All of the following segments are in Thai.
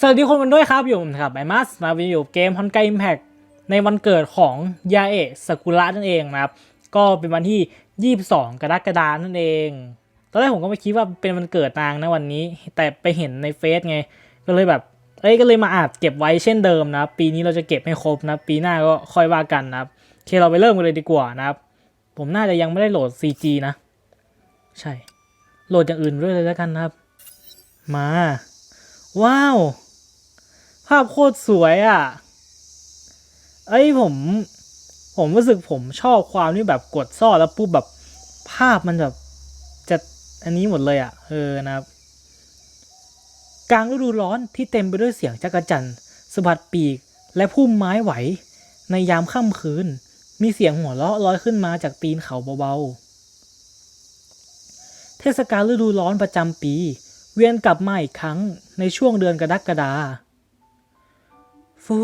สวัสดีคนกันด้วยครับอยู่ผมครับไอมัสมาวิวเกมฮอนไกอิมแพกในวันเกิดของยาเอะสกุระนั่นเองนะครับ ก็เป็นวันที่ 22 กรกฎาคมนั่นเอง ตอนแรกผมก็ไม่คิดว่าเป็นวันเกิดนางนะวันนี้ แต่ไปเห็นในเฟซไง ก็เลยแบบเอ้ยก็เลยมาอาจเก็บไว้เช่นเดิมนะปีนี้เราจะเก็บให้ครบนะปีหน้าก็ค่อยว่ากันนะครับโอเคเราไปเริ่มกันเลยดีกว่านะครับ ผมน่าจะยังไม่ได้โหลด CG นะ ใช่ โหลดอย่างอื่นด้วยเลยแล้วกันนะครับ มา ว้าว ภาพโคตรสวยอะ่ะ เอ้ยผม ผมรู้สึกผมชอบความที่แบบกดซ่อนแล้วปุ๊บแบบภาพมันแบบจะอันนี้หมดเลยอะ่ะ เออนะครับ กลางฤดูร้อนที่เต็มไปด้วยเสียงจักรจันทร์สะบัดปีกและพุ่มไม้ไหว ในยามค่ำคืน มีเสียงหัวเราะลอยขึ้นมาจากตีนเขาเบาๆ เทศกาลฤดูร้อนประจำปี เวียนกลับมาอีกครั้งในช่วงเดือนกรกฎา ฟู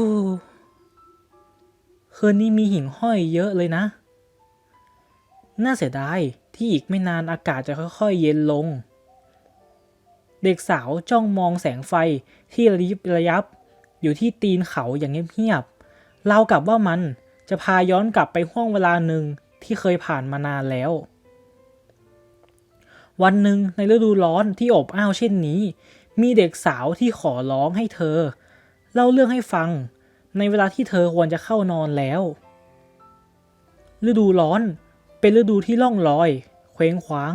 คืนนี้มีหิ่งห้อยเยอะเลยนะ น่าเสียดายที่อีกไม่นานอากาศจะค่อยๆเย็นลง เด็กสาวจ้องมองแสงไฟที่ระยิบระยับ อยู่ที่ตีนเขาอย่างเงียบๆเรากับว่ามันจะพาย้อนกลับไปห่วงเวลาหนึ่งที่เคยผ่านมานานแล้ว วันหนึ่งในฤดูร้อนที่อบอ้าวเช่นนี้ มีเด็กสาวที่ขอร้องให้เธอ เล่าเรื่องให้ฟัง ในเวลาที่เธอควรจะเข้านอนแล้ว ฤดูร้อนเป็นฤดูที่ล่องลอย เคว้งคว้าง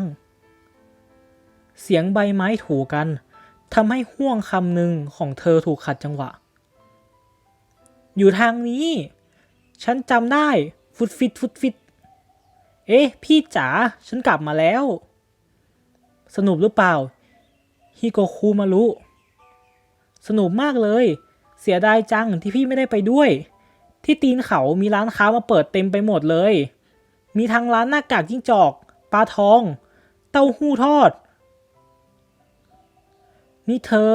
เสียงใบไม้ถูกันทำให้ห่วงคำหนึ่งของเธอถูกขัดจังหวะ อยู่ทางนี้ ฉันจำได้ ฟุตฟิตฟุตฟิต เอ๊ะ พี่จ๋า ฉันกลับมาแล้ว สนุกหรือเปล่า ฮิโกคุมารุ สนุกมากเลย เสียดายจังที่พี่ไม่ได้ไปด้วย ที่ตีนเขามีร้านค้ามาเปิดเต็มไปหมดเลย มีทั้งร้านหน้ากากจิ้งจอกปลาทอง เต้าหู้ทอด นี่เธอ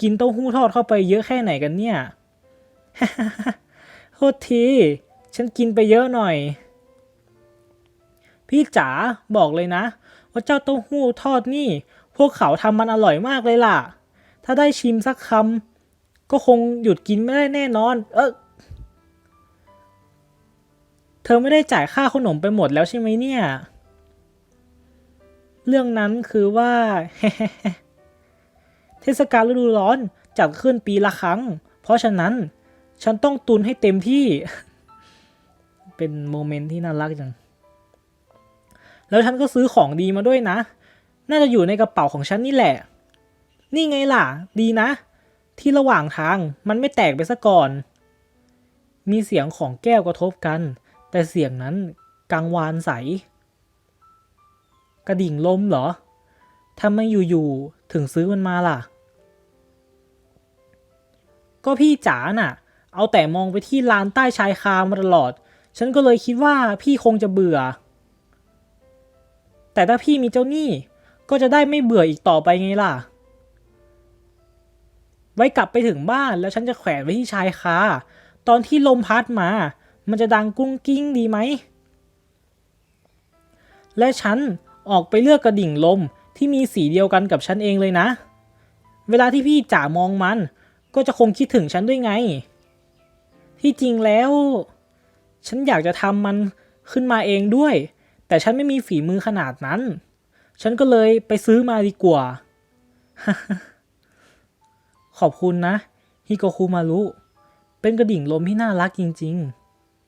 กินเต้าหู้ทอดเข้าไปเยอะแค่ไหนกันเนี่ยโทษที ฉันกินไปเยอะหน่อย พี่จ๋าบอกเลยนะ ว่าเจ้าเต้าหู้ทอดนี่ พวกเขาทำมันอร่อยมากเลยล่ะ ถ้าได้ชิมสักคำ ก็คงหยุดกินไม่ได้แน่นอน เออเธอไม่ได้จ่ายค่าขนมไปหมดแล้วใช่ไหมเนี่ย เรื่องนั้นคือว่า เทศกาลฤดูร้อนจัดขึ้นปีละครั้ง เพราะฉะนั้นฉันต้องตุนให้เต็มที่ เป็นโมเมนต์ที่น่ารักจัง แล้วฉันก็ซื้อของดีมาด้วยนะ น่าจะอยู่ในกระเป๋าของฉันนี่แหละ นี่ไงล่ะ ดีนะ ที่ระหว่างทางมันไม่แตกไปซะก่อน มีเสียงของแก้วกระทบกัน แต่เสียงนั้นกังวานใส กระดิ่งล้มเหรอทำไมอยู่ๆถึงซื้อมันมาล่ะ ก็พี่จ๋าน่ะ เอาแต่มองไปที่ลานใต้ชายคามาตลอด ฉันก็เลยคิดว่าพี่คงจะเบื่อ แต่ถ้าพี่มีเจ้าหนี้ก็จะได้ไม่เบื่ออีกต่อไปไงล่ะ ไว้กลับไปถึงบ้านแล้วฉันจะแขวนไว้ที่ชายคาตอนที่ลมพัดมา มันจะดังกุ้งกิ้งดีไหม และฉันออกไปเลือกกระดิ่งลมที่มีสีเดียวกันกับฉันเองเลยนะ เวลาที่พี่จ๋ามองมัน ก็จะคงคิดถึงฉันด้วยไง ที่จริงแล้ว ฉันอยากจะทำมันขึ้นมาเองด้วย แต่ฉันไม่มีฝีมือขนาดนั้น ฉันก็เลยไปซื้อมาดีกว่า ขอบคุณนะ ฮิโกคุมารุ เป็นกระดิ่งลมที่น่ารักจริง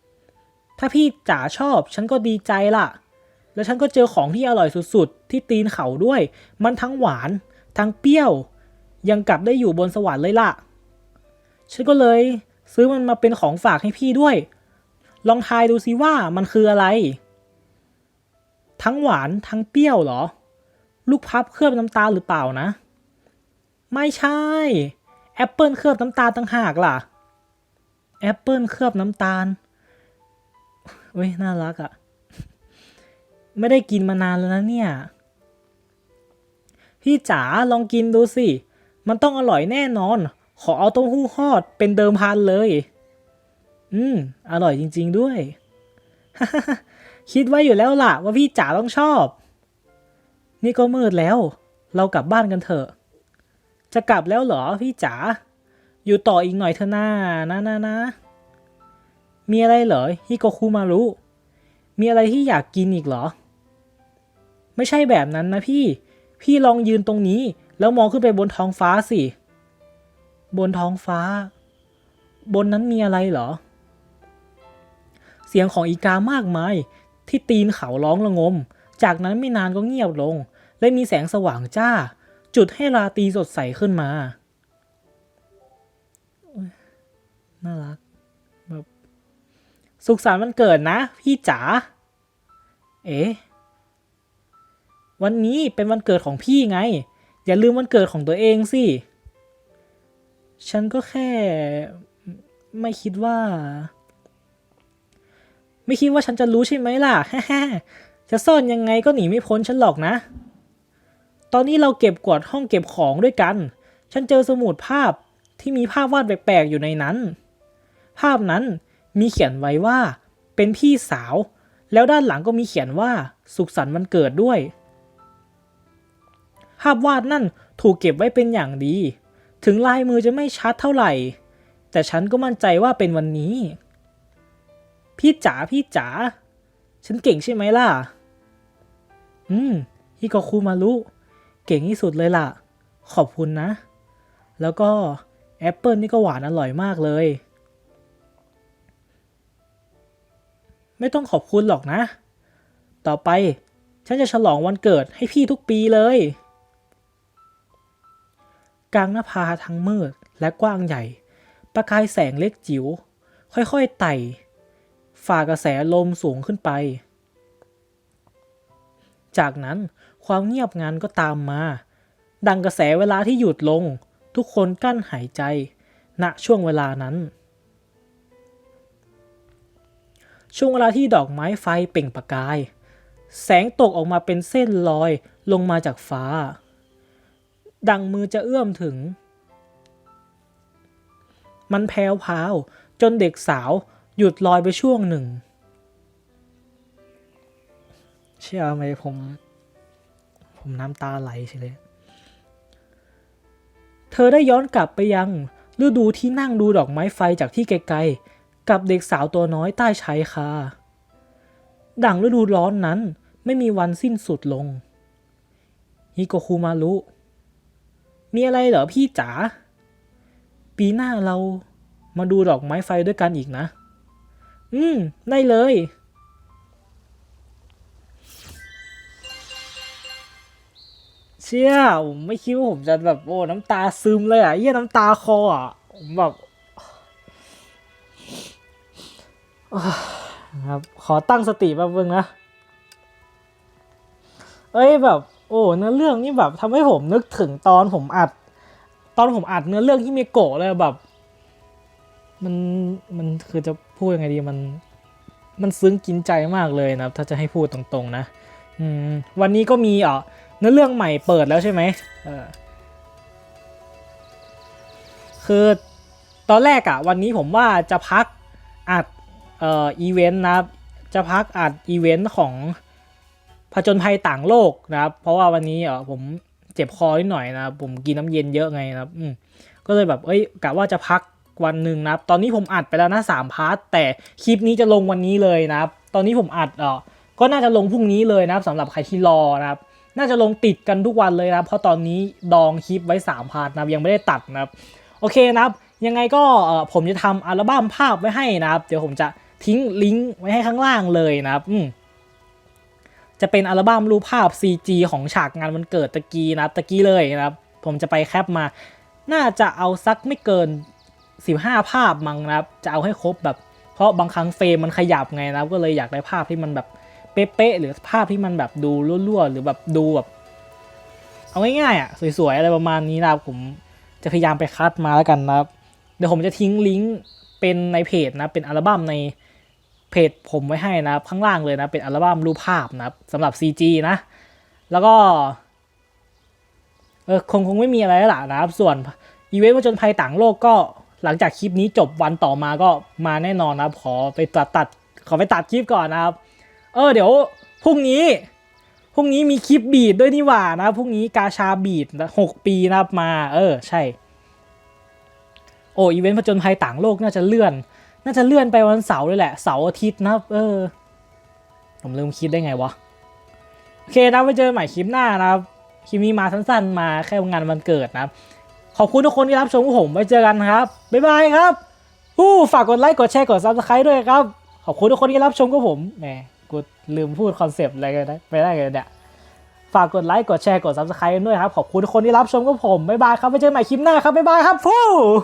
ๆ ถ้าพี่จ๋าชอบฉันก็ดีใจล่ะ แล้วฉันก็เจอของที่อร่อยสุดๆ ที่ตีนเขาด้วย มันทั้งหวาน ทั้งเปรี้ยว ยังกลับได้อยู่บนสวรรค์เลยล่ะ ฉันก็เลยซื้อมันมาเป็นของฝากให้พี่ด้วย ลองทายดูสิว่ามันคืออะไร ทั้งหวานทั้งเปรี้ยวเหรอ ลูกพับเคลือบน้ำตาลหรือเปล่านะ ไม่ใช่ แอปเปิลเคลือบน้ำตาลต่างหากล่ะแอปเปิลเคลือบน้ำตาลเว้ยน่ารักอะ่ะ ไม่ได้กินมานานแล้วนะเนี่ย พี่จ๋าลองกินดูสิ มันต้องอร่อยแน่นอน ขอเอาเต้าหู้ทอดเป็นเดิมพันเลย อืม อร่อยจริง ๆด้วย คิดไว้อยู่แล้วล่ะว่าพี่จ๋าต้องชอบ นี่ก็มืดแล้ว เรากลับบ้านกันเถอะ จะกลับแล้วเหรอพี่จ๋า อยู่ต่ออีกหน่อยเถอะนะนะนะนะ มีอะไรเหรอฮิโกคุมารุ มีอะไรที่อยากกินอีกเหรอ ไม่ใช่แบบนั้นนะพี่ พี่ลองยืนตรงนี้ แล้วมองขึ้นไปบนท้องฟ้าสิ บนท้องฟ้า บนนั้นมีอะไรเหรอ เสียงของอีกามากมาย ที่ตีนเขาร้องระงม จากนั้นไม่นานก็เงียบลง และมีแสงสว่างจ้า จุดให้ราตีสดใสขึ้นมา น่ารักแบบสุขสันต์วันเกิดนะ พี่จ๋า เอ๊ะวันนี้เป็นวันเกิดของพี่ไง อย่าลืมวันเกิดของตัวเองสิ ฉันก็แค่ไม่คิดว่า ไม่คิดว่าฉันจะรู้ใช่ไหมล่ะ จะซ่อนยังไงก็หนีไม่พ้นฉันหรอกนะ ตอนนี้เราเก็บกวาดห้องเก็บของด้วยกัน ฉันเจอสมุดภาพที่มีภาพวาดแปลกๆอยู่ในนั้น ภาพนั้นมีเขียนไว้ว่า เป็นพี่สาว แล้วด้านหลังก็มีเขียนว่า สุขสันต์วันเกิดด้วย ภาพวาดนั่นถูกเก็บไว้เป็นอย่างดี ถึงลายมือจะไม่ชัดเท่าไหร่ แต่ฉันก็มั่นใจว่าเป็นวันนี้ พี่จ๋าพี่จ๋า ฉันเก่งใช่ไหมล่ะ อืมฮิโกคุมารุ เก่งที่สุดเลยล่ะ ขอบคุณนะ แล้วก็แอปเปิลนี่ก็หวานอร่อยมากเลย ไม่ต้องขอบคุณหรอกนะ ต่อไปฉันจะฉลองวันเกิดให้พี่ทุกปีเลย กลางหน้าผาทั้งมืดและกว้างใหญ่ ประกายแสงเล็กจิ๋ว ค่อยๆไต่ ฝ่ากระแสลมสูงขึ้นไป จากนั้นความเงียบงันก็ตามมา ดังกระแสเวลาที่หยุดลง ทุกคนกั้นหายใจ ณช่วงเวลานั้น ช่วงเวลาที่ดอกไม้ไฟเปล่งประกาย แสงตกออกมาเป็นเส้นลอยลงมาจากฟ้า ดังมือจะเอื้อมถึง มันแผวพราวจนเด็กสาวหยุดลอยไปช่วงหนึ่ง เชื่อไหมผม ผมน้ำตาไหลเฉยเลย เธอได้ย้อนกลับไปยังฤดูที่นั่งดูดอกไม้ไฟจากที่ไกลๆ กับเด็กสาวตัวน้อยใต้ชายคา ดังฤดูร้อนนั้นไม่มีวันสิ้นสุดลง ฮิโกคุมารุ มีอะไรเหรอพี่จ๋า ปีหน้าเรามาดูดอกไม้ไฟด้วยกันอีกนะ อืม ได้เลย เชี่ยผมไม่คิดว่าผมจะแบบโอ้น้ำตาซึมเลยอะเยี่ยน้ำตาคออะผมแบบครับขอตั้งสติแป๊บนึงนะ เอ้ยแบบ โอ้เนื้อเรื่องนี่แบบทำให้ผมนึกถึงตอนผมอัด ตอนผมอัดเนื้อเรื่องที่มีโกะเลยแบบ มันมันคือจะพูดยังไงดีมัน มันซึ้งกินใจมากเลยนะครับถ้าจะให้พูดตรงๆนะ อืมวันนี้ก็มีอ่อ เนื้อเรื่องใหม่เปิดแล้วใช่ไหมเออคือตอนแรกอะวันนี้ผมว่าจะพักอัดเอ่ออีเวนต์นะครับจะพักอัดอีเวนต์ของผจญภัยต่างโลกนะครับ เพราะว่าวันนี้เออผมเจ็บคอนิดหน่อยนะครับผมกินน้ำเย็นเยอะไงนะครับอืมก็เลยแบบเอ้ยกะว่าจะพักวันหนึ่งนะครับ ตอนนี้ผมอัดไปแล้วนะสามพาร์ทแต่คลิปนี้จะลงวันนี้เลยนะครับ ตอนนี้ผมอัดเออก็น่าจะลงพรุ่งนี้เลยนะครับสำหรับใครที่รอนะครับ น่าจะลงติดกันทุกวันเลยนะเพราะตอนนี้ดองคลิปไว้สามพาร์ทนะยังไม่ได้ตัดนะครับโอเคนะครับ ยังไงก็ผมจะทำอัลบั้มภาพไว้ให้นะครับ เดี๋ยวผมจะทิ้งลิงก์ไว้ให้ข้างล่างเลยนะครับอืมจะเป็นอัลบั้มรูปภาพ CG ของฉากงานวันเกิดตะกี้นะครับตะกี้เลยนะครับ ผมจะไปแคปมา น่าจะเอาสักไม่เกิน 15 ภาพมั้งนะครับ จะเอาให้ครบแบบ เพราะบางครั้งเฟรมมันขยับไงนะครับ ก็เลยอยากได้ภาพที่มันแบบ เป๊ะๆหรือภาพที่มันแบบดูรั่วๆหรือแบบดูแบบเอาง่ายๆอะสวยๆอะไรประมาณนี้นะครับผมจะพยายามไปคัดมาแล้วกันนะครับ เดี๋ยวผมจะทิ้งลิงก์เป็นในเพจนะเป็นอัลบั้มในเพจผมไว้ให้นะครับข้างล่างเลยนะเป็นอัลบั้มรูปภาพนะครับสำหรับ CG นะ แล้วก็เออคงคงไม่มีอะไรแล้วล่ะนะครับ ส่วนอีเวนต์ผจญภัยต่างโลกก็หลังจากคลิปนี้จบวันต่อมาก็มาแน่นอนนะครับ ขอไปตัดตัดขอไปตัดคลิปก่อนนะครับ เออเดี๋ยวพรุ่งนี้พรุ่งนี้มีคลิปบีดด้วยนี่หว่านะพรุ่งนี้กาชาบีดหกปีนะครับมา เออใช่ โอ้อีเวนต์ผจญภัยต่างโลกน่าจะเลื่อน น่าจะเลื่อนไปวันเสาร์เลยแหละเสาร์อาทิตย์นะเออ ผมลืมคิดได้ไงวะโอเคนะไว้เจอใหม่คลิปหน้านะครับคลิปนี้มาสั้นๆ มาแค่งานวันเกิดนะครับ ขอบคุณทุกคนที่รับชมผมไว้เจอกันครับ บ๊ายบายครับฮู้ฝากกดไลค์กดแชร์กดซับสไครต์ด้วยครับ ขอบคุณทุกคนที่รับชมกับผมแหม กูลืมพูดคอนเซปต์อะไรกันนะไปได้กันเนี่ยฝากกดไลค์ กดแชร์ กดซับสไครต์ด้วยครับ ขอบคุณทุกคนที่รับชมกับผม บ๊ายบายครับ ไปเจอกันใหม่คลิปหน้าครับ บ๊ายบายครับฟู